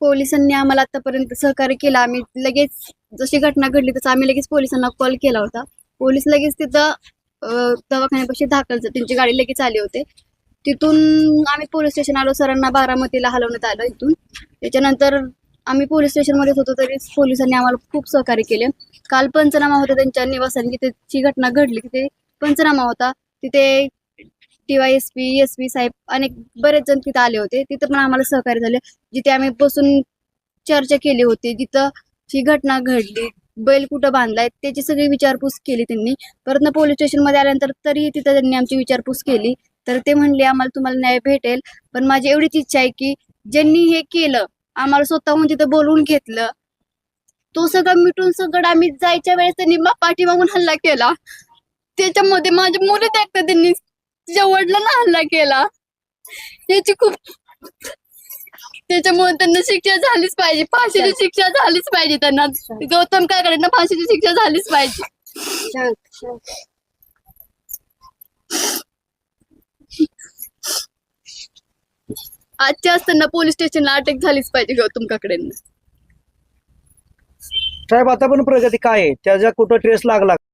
पोलिसांनी आम्हाला आतापर्यंत सहकार्य केलं. आम्ही लगेच जशी घटना घडली तसं आम्ही लगेच पोलिसांना कॉल केला होता. पोलीस लगेच तिथं दवाखान्यापाशी दाखल त्यांची गाडी लगेच आली होते. तिथून आम्ही पोलीस स्टेशन आलो. सरांना बारामतीला हलवण्यात आलं इथून. त्याच्यानंतर आम्ही पोलीस स्टेशनमध्ये होतो तरी पोलिसांनी आम्हाला खूप सहकार्य केले. काल पंचनामा होता त्यांच्या निवासाने तिथे जी घटना घडली तिथे पंचनामा होता. तिथे टीवायएसपी एस पी साहेब अनेक बरेच जण तिथं आले होते. तिथं पण आम्हाला सहकार्य झाले. जिथे आम्ही बसून चर्चा केली होती. जिथं ही घटना घडली बैल कुठं बांधलाय त्याची सगळी विचारपूस केली त्यांनी. परत ना पोलीस स्टेशनमध्ये आल्यानंतर तरीही तिथं त्यांनी आमची विचारपूस केली. तर ते म्हणले आम्हाला तुम्हाला न्याय भेटेल. पण माझी एवढीच इच्छा आहे की ज्यांनी हे केलं आम्हाला स्वतःहून तिथं बोलवून घेतलं तो सगळं मिटून सगळं आम्ही जायच्या वेळेस त्यांनी पाठीमागून हल्ला केला. त्याच्यामध्ये माझ्या मुलं देखत त्यांनी. तिच्या वडिलांना हल्ला केला. याची खूप त्याच्यामुळे त्यांना शिक्षा झालीच पाहिजे. फाशीची शिक्षा झालीच पाहिजे त्यांना. गौतम काकडेंना फाशीची शिक्षा झालीच पाहिजे. आजच्या असताना पोलीस स्टेशनला अटक झालीच पाहिजे गौतम काकडेंना. साहेब आता पण प्रगती काय आहे? त्याच्या कुठं ट्रेस लागला?